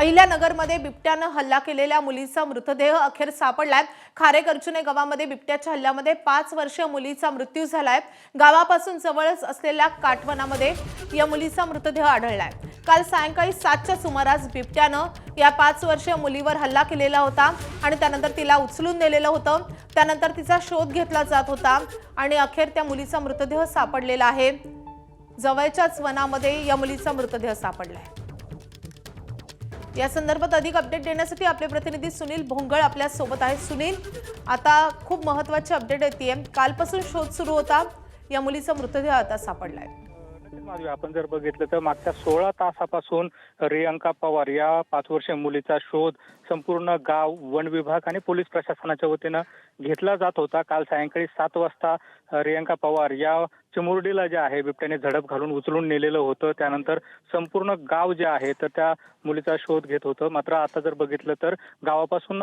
अहिल्यानगरमध्ये बिबट्यानं हल्ला केलेल्या मुलीचा मृतदेह अखेर सापडलाय. खारेकर्चुने गावामध्ये बिबट्याच्या हल्ल्यामध्ये पाच वर्षीय मुलीचा मृत्यू झालाय. गावापासून जवळच असलेल्या काठवनामध्ये या मुलीचा मृतदेह आढळलाय. काल सायंकाळी सातच्या सुमारास बिबट्यानं या पाच वर्षीय मुलीवर हल्ला केलेला होता आणि त्यानंतर तिला उचलून नेलेलं होतं. त्यानंतर तिचा शोध घेतला जात होता आणि अखेर त्या मुलीचा मृतदेह सापडलेला आहे. जवळच्याच वनामध्ये या मुलीचा मृतदेह सापडलाय. या संदर्भात अधिक अपडेट देण्यासाठी आपले प्रतिनिधी सुनील भोंगळ आपल्यासोबत आहेत. सुनील आता खूप महत्वाची अपडेट येते कालपासून शोध सुरू होता. या मुलीचा मृतदेह आता सापडलाय. आपण जर बघितलं तर मागच्या सोळा तासापासून रियांका पवार या पाच वर्षीय मुलीचा शोध संपूर्ण गाव वन विभाग आणि पोलीस प्रशासनाच्या वतीनं घेतला जात होता. काल सायंकाळी सात वाजता अ, रियांका पवार या चिमुरडीला जे आहे बिबट्याने झडप घालून उचलून नेलेलं होतं. त्यानंतर संपूर्ण गाव जे आहे तर त्या मुलीचा शोध घेत होतं. मात्र आता जर बघितलं तर गावापासून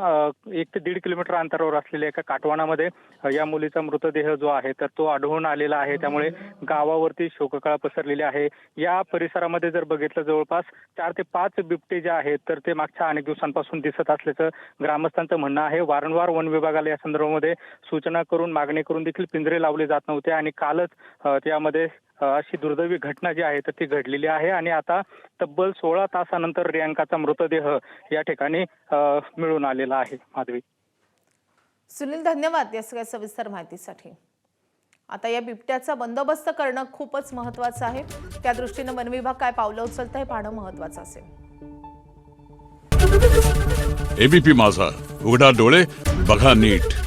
एक ते दीड किलोमीटर अंतरावर असलेल्या एका काटवाणामध्ये या मुलीचा मृतदेह जो आहे तर तो आढळून आलेला आहे. त्यामुळे गावावरती शोककळा पसरलेली आहे. या परिसरामध्ये जर बघितलं जवळपास चार ते पाच बिबटे जे आहेत तर ते मागच्या अनेक दिवसांपासून दिसत असल्याचं ग्रामस्थांचं म्हणणं आहे. वारंवार वन विभागाला या संदर्भामध्ये सूचना करून मागणी करून देखील पिंजरे लावले जात नव्हते आणि कालच त्यामध्ये अशी दुर्दैवी घटना जी आहे तर ती घडलेली आहे. आणि आता तब्बल सोळा तासानंतर रियांकाचा मृतदेह या ठिकाणी मिळून आलेला आहे. माधवी. सुनील धन्यवाद या सगळ्या सविस्तर माहितीसाठी. आता या बिबट्याचा बंदोबस्त करणं खूपच महत्वाचं आहे. त्या दृष्टीनं वन विभाग काय पावलं उचलतं हे पाहणं महत्वाचं असेल. एबीपी माझा. उघडा डोळे बघा नीट.